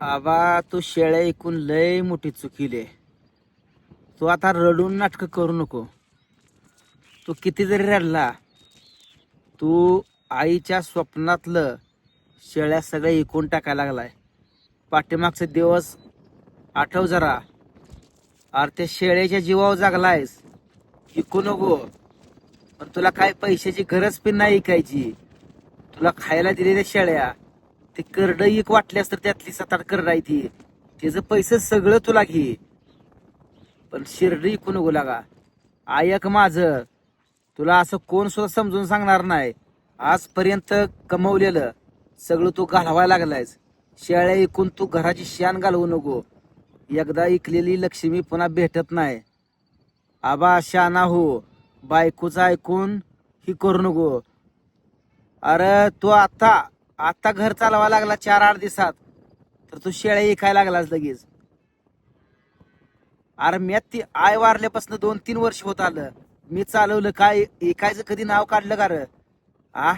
आबा तू शेळ्या ऐकून लय मोठी चुकीले तू आता रडून नाटक करू नको. तू किती जरी रडला तू आईच्या स्वप्नातलं शेळ्या सगळ्या ऐकून टाकायला लागलाय. पाठीमागचे दिवस आठव जरा. अरे त्या शेळ्याच्या जीवावर जागलायस. ऐकू नको. पण तुला काय पैशाची गरज पण नाही ऐकायची. तुला खायला दिलेल्या शेळ्या. ते करड एक वाटल्यास तर त्यातली सात आठ करड आहे ती. त्याचं पैसे सगळं तुला घे. पण शिर्डी इकू नको लागा. ऐक माझं. तुला असं कोण सुद्धा समजून सांगणार नाही. आजपर्यंत कमवलेलं सगळं तू घालवायला लागलायस. शेळ्या ऐकून तू घराची शान घालवू नको. एकदा ऐकलेली लक्ष्मी पुन्हा भेटत नाही. आबा शाना हो. बायकोचं ऐकून ही करू नको. अरे तू आता आता घर चालवा लागला चार आठ दिवसात. तर तू शेळ्या ऐकायला लागलास लगेच. अरे मी ती आय वारल्यापासून दोन तीन वर्ष होत आलं. मी चालवलं काय? ऐकायचं कधी नाव काढलं का र? आ?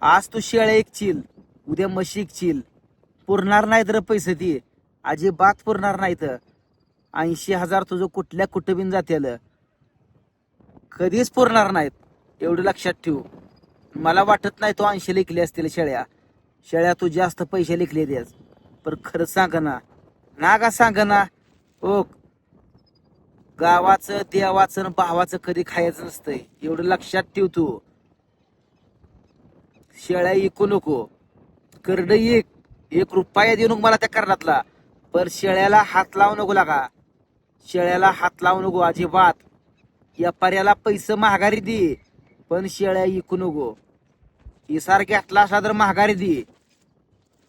आज तू शेळ्या ऐकशील उद्या म्हशी ऐकशील पुरणार नाही तर पैसे ती. अजिबात पुरणार नाहीत. ऐंशी हजार तुझं कुठल्या कुठं जातेल. कधीच पुरणार नाहीत. एवढं लक्षात ठेवू. मला वाटत नाही तो ऐंशी लिखले असतील शेळ्या. शेळ्या तू जास्त पैसे लिखले देस. पर खरं सांग ना ना का सांग ना ओ गावाचं देवाचं आणि भावाचं कधी खायचं नसतंय. एवढं लक्षात ठेव तू. शेळ्या इकू नको. करड एक एक रुपया देऊ नको मला त्या कर्णातला पर शेळ्याला हात लावू नको लागा. शेळ्याला हात लावू नको अजिबात. व्यापाऱ्याला पैसे महागारी दे. पण शेळ्या इकू नको. इसार घेतला असला तर महागारी दे.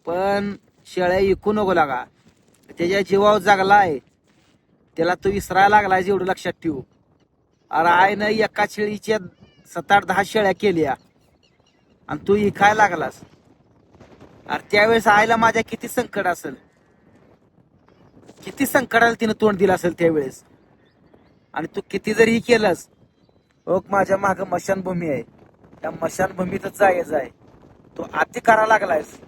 पण शेळ्या इकू नको लागा. त्याच्या जीवावर जागलाय त्याला तो विसरायला लागलाय एवढं लक्षात ठेवू. अरे आईनं एका शेळीच्या सात आठ दहा शेळ्या केल्या. आणि तू इकायला लागलास. अरे त्यावेळेस आईला माझ्या किती संकट असेल. किती संकटाला तिनं तोंड दिलं असेल त्यावेळेस. आणि तू किती जरी केलंस ओक माझ्या माग मशानभूमी आहे. त्या मशानभूमीतच जायचं आहे तू अति करा लागलायस.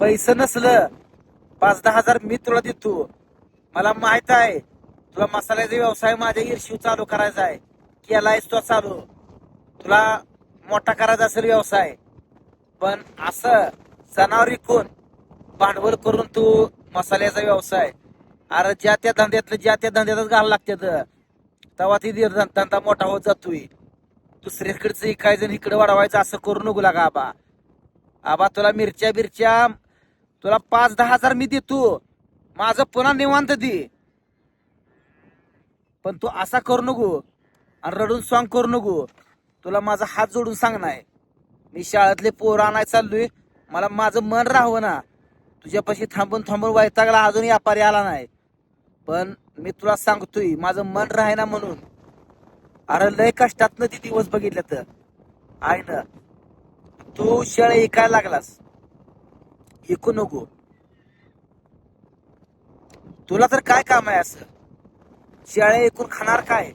पैसे नसलं. पाच दहा हजार मी तुला देतो. मला माहीत आहे. तुला मसाल्याचा व्यवसाय माझ्या ईर्षीव चालू करायचा आहे. केलायस तो चालू. तुला मोठा करायचा असेल व्यवसाय. पण असं जनावर विकून भांडवल करून तू मसाल्याचा व्यवसाय. अरे ज्या त्या धंद्यातलं ज्या त्या धंद्यातच घालावं तर. तेव्हा ती धंदा मोठा होत जातोय. दुसऱ्याकडचं काय जण इकडे वाढवायचं असं करू नको लागा आबा. आबा तुला मिरच्या बिरच्या तुला पाच दहा हजार मी देतो. माझं पुन्हा निवांत दे. पण तू असा करू नको आणि रडून सॉंग करू नको. तुला माझा हात जोडून सांग मी शाळेतले पोरं आणाय चाललोय. मला माझं मन राहावं ना. तुझ्यापाशी थांबून थांबून वैतागला अजून व्यापारी आला नाही. पण मी तुला सांगतोय माझं मन राहायना म्हणून. अरे लय कष्टातनं ती दिवस बघितलं तर. आहे ना तू शेळ ऐकायला लागलास. ऐकू नको. तुला तर काय काम आहे असं? शेळे ऐकून खाणार काय?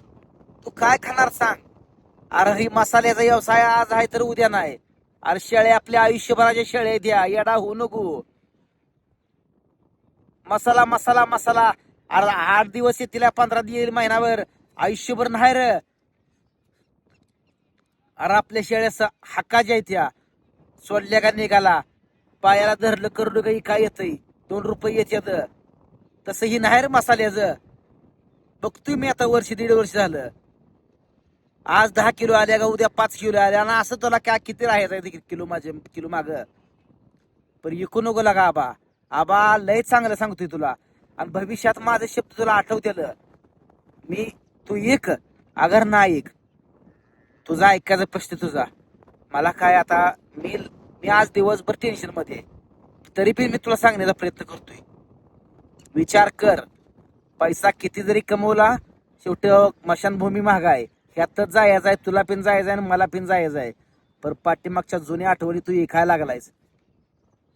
तू काय खाणार सांग? अरे ही मसाल्याचा व्यवसाय आज आहे तर उद्या नाही. अरे शेळे आपल्या आयुष्यभराच्या शेळे द्या येडा होऊ नको. मसाला मसाला मसाला. अरे आठ दिवस येतील पंधरा दिवस महिनाभर. आयुष्यभर नाही र. अरे आपल्या शेळ्यास हक्काच्या आहेत त्या. सोडल्या का निघाला? पायाला धरलं करलं काही काय येतंय? दोन रुपये येत तसं ही नाही रे मसाल्याचं. बघतोय मी आता वर्ष दीड वर्ष झालं. आज दहा किलो आल्या का उद्या पाच किलो आल्या? आणि असं तुला काय किती राहायचं किलो माझे किलो माग? पण इकू नको लागा आबा. आबा लय चांगलं सांगतोय तुला. आणि भविष्यात माझं शब्द तुला आठवतेल. मी तू एक अगर ना एक. तुझा ऐकायचा प्रश्न तुझा. मला काय आता मी मी आज दिवसभर टेन्शनमध्ये आहे. तरी पण मी तुला सांगण्याचा प्रयत्न करतोय. विचार कर. पैसा किती जरी कमवला शेवटी मशानभूमी महाग आहे. ह्यातच जायचं आहे तुला पण जायचं आहे आणि मला पण जायचं आहे. पर पाठीमागच्या जुन्या आठवणी तू ऐकायला लागलायस.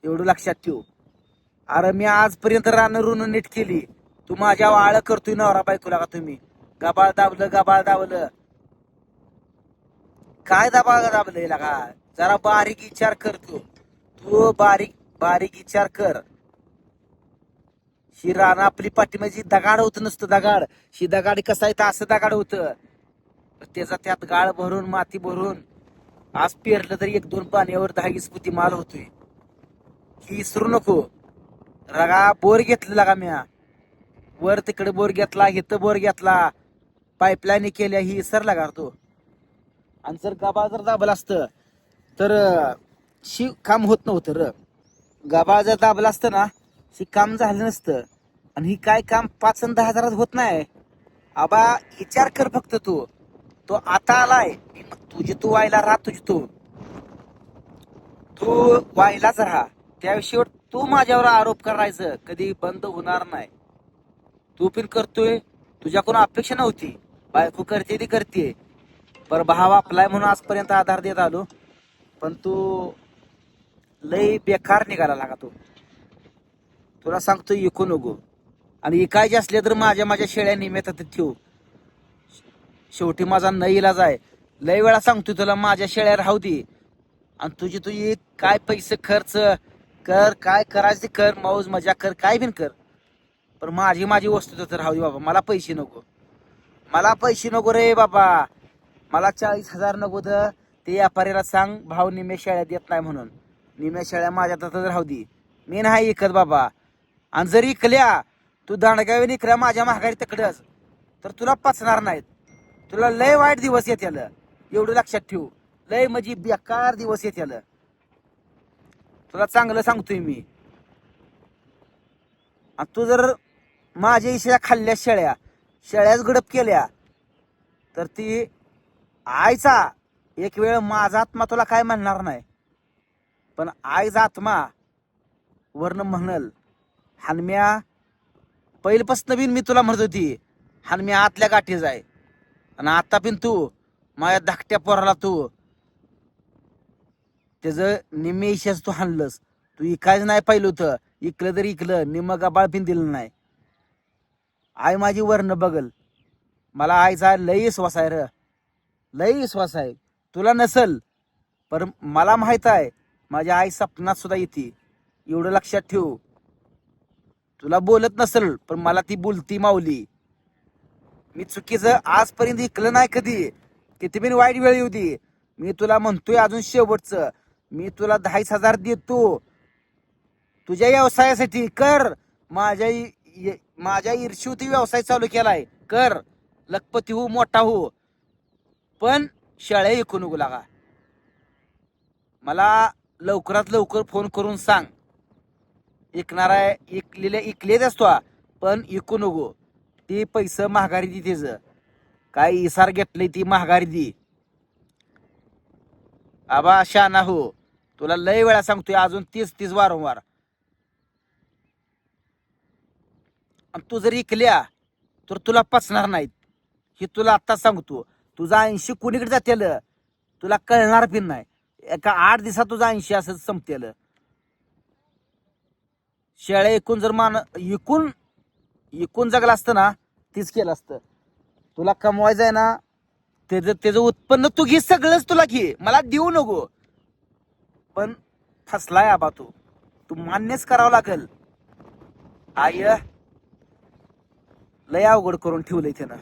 एवढं लक्षात ठेव. अरे मी आजपर्यंत रानं रुन नीट केली. तू माझ्या आळ करतोय नवरा बायकोला का तुम्ही? गबाळ दाबलं गबाळ दाबलं. काय दाबाळ दाबलं का? जरा बारीक विचार कर तू. तू बारीक बारीक विचार कर. ही रान आपली पाठीमाची दगाड होत नसतं दगाड. ही दगाड कसा आहे तर असं दगाड होत. त्याचा त्यात गाळ भरून माती भरून आज पेरलं तरी एक दोन पाण्यावर दहा वीस पुती माल होतोय. ही नको. रगा बोर घेतलेला का म्या? वर तिकडे बोर घेतला इथं बोर घेतला. पाईपलाईन केल्या ही विसरला का तो. आणि जर गबा जर दाबलं असतं तर शी काम होत नव्हतं र. गबा जर दाबलं असतं ना शी काम झालं नसतं. आणि ही काय काम पाच आणि दहा हजारात होत नाही. आबा विचार कर फक्त तू. तो आता आलाय. तुझी तू व्हायला राहा तुझी तू. तू व्हायलाच राहा. त्याविषयी तू माझ्यावर आरोप करायचं कधी बंद होणार नाही. तू पण करतोय तुझ्याकडून अपेक्षा नव्हती. बायको करते ती करते. पर भाव आपलाय म्हणून आजपर्यंत आधार देत आलो. पण तू लय बेकार निघाला लागा तू. तुला सांगतो इकू नको. आणि इकायचे असले तर माझ्या माझ्या शेळ्या निमित्त ठेव. शेवटी माझा न इलाज आहे. लय वेळा सांगतो तुला माझ्या शेळ्या राहू दे. आणि तुझी तुझी काय पैसे खर्च कर काय करायचं ते कर मौज मजा कर काय बिन कर. पण माझी माझी वस्तू तर राहू दे बाबा मला पैसे नको. मला पैसे नको रे बाबा. मला चाळीस हजार नको तर ते व्यापारीला सांग भाव निम्या शेळ्या देत नाही म्हणून. निम्या शेळ्या माझ्या तर राहू दे. मी नाही इकत बाबा. आणि जर इकल्या तू दांडगावी इकल्या माझ्या महागारी तिकडच. तर तुला पचणार नाहीत. तुला लय वाईट दिवस येत्याल एवढं लक्षात ठेव. लय म्हणजे बेकार दिवस येत्याल तुला चांगलं सांगतोय मी. आणि तू जर माझ्या इशा खाल्ल्या शेळ्या शेळ्याच गडप केल्या तर ती आईचा एक वेळ माझा आत्मा तुला काय म्हणणार नाही. पण आईचा आत्मा वर्ण म्हणल हनम्या पहिल्यापासून बिन मी तुला म्हणत होती हनम्या आतल्या गाठीच आहे आणि आता बिन तू माझ्या धाकट्या पोराला तू त्याचं निम्मे तू हाणलंस. तू इकायच नाही पाहिलं होतं. इकलं तरी इकलं. निम्म गबाळ दिलं नाही. आई माझी वर्ण बघल. मला आईचा लई विश्वास आहे र. लई विश्वास आहे. तुला नसल पर मला माहीत आहे माझ्या आई सपनात सुद्धा येते. एवढं लक्षात ठेव. तुला बोलत नसल पण मला ती बोलती माऊली. मी चुकीचं आजपर्यंत ऐकलं नाही कधी. किती बिन वाईट वेळ येऊ दे. मी तुला म्हणतोय अजून शेवटचं. मी तुला दहाच हजार देतो. तुझ्या व्यवसायासाठी कर. माझ्या माझ्या ईर्ष्यूती व्यवसाय चालू केलाय. कर. लखपती हो मोठा हो. पण शाळे ऐकू नको लागा. मला लवकरात लवकर फोन करून सांग. ऐकणार आहे इकलेल्या असतो पण ऐकू नको. ती पैसे महागारी दे त्याच काय इसार घेतलंय ती महागारी दे. आबा शाना हो. तुला लय वेळा सांगतोय अजून तीस तीस वारंवार. आणि तू जर इकल्या तर तुला पचणार नाहीत. हे तुला आता सांगतो. तुझा ऐंशी कुणीकडे जातेल? तुला कळणार पण नाही. एका आठ दिवसात तुझा ऐंशी असं संपतेल. शेळ्या एकूण जर मान एकूण एकूण जगलं असतं ना तीच केलं असतं. तुला कमवायचं आहे ना त्याचं त्याचं उत्पन्न तू घे सगळंच तुला घे. मला देऊ नको. पण फसलाय आबा तू. तू मान्यच करावं लागेल. आय लय अवघड करून ठेवलंय त्यानं.